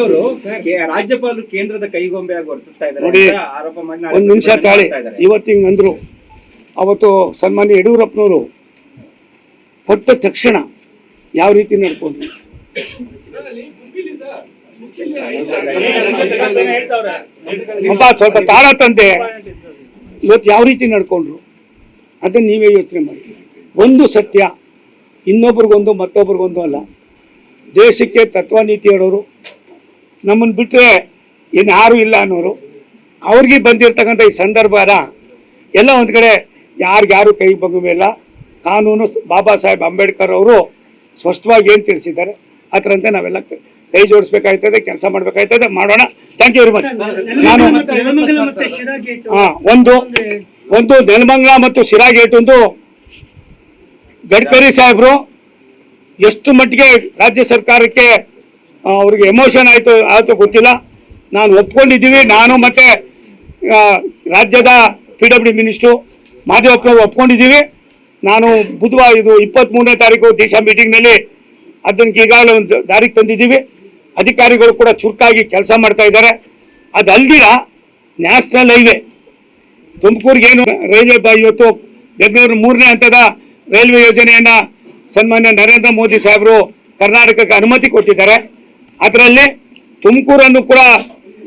ಅವರು ರಾಜ್ಯಪಾಲರು ಕೇಂದ್ರದ ಕೈಗೊಂಬೆ ವರ್ತಿಸ್ತಾ ಇದ್ದಾರೆ ಆರೋಪ ಮಾಡಿ ಒಂದು ನಿಮಿಷ ತಾಳಿ. ಇವತ್ತಿಂಗ್ ಅಂದ್ರು ಇವತ್ತು ಹಿಂಗೆ ಅಂದರು. ಅವತ್ತು ಸನ್ಮಾನ್ಯ ಯಡಿಯೂರಪ್ಪನವರು ಕೊಟ್ಟ ತಕ್ಷಣ ಯಾವ ರೀತಿ ನಡ್ಕೊಂಡ್ರು? ಅಪ್ಪ ಸ್ವಲ್ಪ ತಾಳ ತಂದೆ. ಇವತ್ತು ಯಾವ ರೀತಿ ನಡ್ಕೊಂಡ್ರು? ಅದನ್ನ ನೀವೇ ಯೋಚನೆ ಮಾಡಿ. ಒಂದು ಸತ್ಯ ಇನ್ನೊಬ್ರಿಗೊಂದು ಮತ್ತೊಬ್ರಿಗೊಂದು ಅಲ್ಲ. ದೇಶಕ್ಕೆ ತತ್ವ ನೀತಿ ಹೇಳೋರು ನಮ್ಮನ್ನು ಬಿಟ್ಟರೆ ಇನ್ನು ಯಾರೂ ಇಲ್ಲ ಅನ್ನೋರು, ಅವ್ರಿಗೆ ಬಂದಿರತಕ್ಕಂಥ ಈ ಸಂದರ್ಭನ ಎಲ್ಲ ಒಂದು ಕಡೆ ಯಾರಿಗ್ಯಾರು ಕೈ ಇಲ್ಲ. ಕಾನೂನು ಬಾಬಾ ಸಾಹೇಬ್ ಅಂಬೇಡ್ಕರ್ ಅವರು ಸ್ಪಷ್ಟವಾಗಿ ಏನು ತಿಳಿಸಿದ್ದಾರೆ ಅದರಂತೆ ನಾವೆಲ್ಲ ಕ- ಜೋಡಿಸ್ಬೇಕಾಯ್ತದೆ, ಕೆಲಸ ಮಾಡಬೇಕಾಯ್ತದೆ, ಮಾಡೋಣ. ಥ್ಯಾಂಕ್ ಯು ವೆರಿ ಮಚ್ ನಾನು ಹಾ, ಒಂದು ಒಂದು ನೆಲಮಂಗಲ ಮತ್ತು ಶಿರಾ ಗೇಟ್ ಒಂದು ಗಡ್ಕರಿ ಸಾಹೇಬರು ಎಷ್ಟು ಮಟ್ಟಿಗೆ ರಾಜ್ಯ ಸರ್ಕಾರಕ್ಕೆ ಅವ್ರಿಗೆ ಎಮೋಷನ್ ಆಯಿತು ಆಯಿತು ಗೊತ್ತಿಲ್ಲ. ನಾನು ಒಪ್ಕೊಂಡಿದ್ದೀವಿ. ನಾನು ಮತ್ತೆ ರಾಜ್ಯದ ಪಿ ಡಬ್ಲ್ಯೂ ಮಿನಿಸ್ಟ್ರು ಮಾದೇವಪ್ಪ ಒಪ್ಕೊಂಡಿದ್ದೀವಿ. ನಾನು ಬುಧವಾರ, ಇದು ಇಪ್ಪತ್ತ್ಮೂರನೇ ತಾರೀಕು ದೇಶ ಮೀಟಿಂಗ್ನಲ್ಲಿ ಅದಕ್ಕೆ ಈಗಾಗಲೇ ಒಂದು ದಾರಿಗೆ ತಂದಿದ್ದೀವಿ. ಅಧಿಕಾರಿಗಳು ಕೂಡ ಚುರುಕಾಗಿ ಕೆಲಸ ಮಾಡ್ತಾ ಇದ್ದಾರೆ. ಅದಲ್ದಿರ ನ್ಯಾಷನಲ್ ಹೈವೇ ತುಮಕೂರಿಗೆ ಏನು ರೈಲ್ವೆ ಬ- ಇವತ್ತು ಬೆಂಗಳೂರು ಮೂರನೇ ಹಂತದ ರೈಲ್ವೆ ಯೋಜನೆಯನ್ನ ಸನ್ಮಾನ್ಯ ನರೇಂದ್ರ ಮೋದಿ ಸಾಹೇಬರು ಕರ್ನಾಟಕಕ್ಕೆ ಅನುಮತಿ ಕೊಟ್ಟಿದ್ದಾರೆ. ಅದರಲ್ಲಿ ತುಮಕೂರನ್ನು ಕೂಡ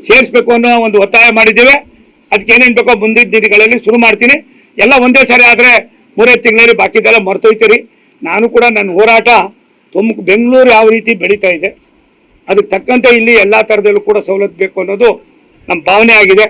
ಸೇರಿಸಬೇಕು ಅನ್ನೋ ಒಂದು ಒತ್ತಾಯ ಮಾಡಿದ್ದೇವೆ. ಅದಕ್ಕೆ ಏನೇನು ಬೇಕೋ ಮುಂದಿನ ದಿನಗಳಲ್ಲಿ ಶುರು ಮಾಡ್ತೀನಿ. ಎಲ್ಲ ಒಂದೇ ಸಾರಿ ಆದರೆ ಮೂರೇ ತಿಂಗಳಲ್ಲಿ ಬಾಕಿದೆಲ್ಲ ಮರ್ತೋಯ್ತೀರಿ. ನಾನು ಕೂಡ ನನ್ನ ಹೋರಾಟ ತುಮ್, ಬೆಂಗಳೂರು ಯಾವ ರೀತಿ ಬೆಳೀತಾ ಇದೆ. ಅದಕ್ಕೆ ತಕ್ಕಂತೆ ಇಲ್ಲಿ ಎಲ್ಲ ಥರದಲ್ಲೂ ಕೂಡ ಸವಲತ್ತು ಬೇಕು ಅನ್ನೋದು ನಮ್ಮ ಭಾವನೆ ಆಗಿದೆ.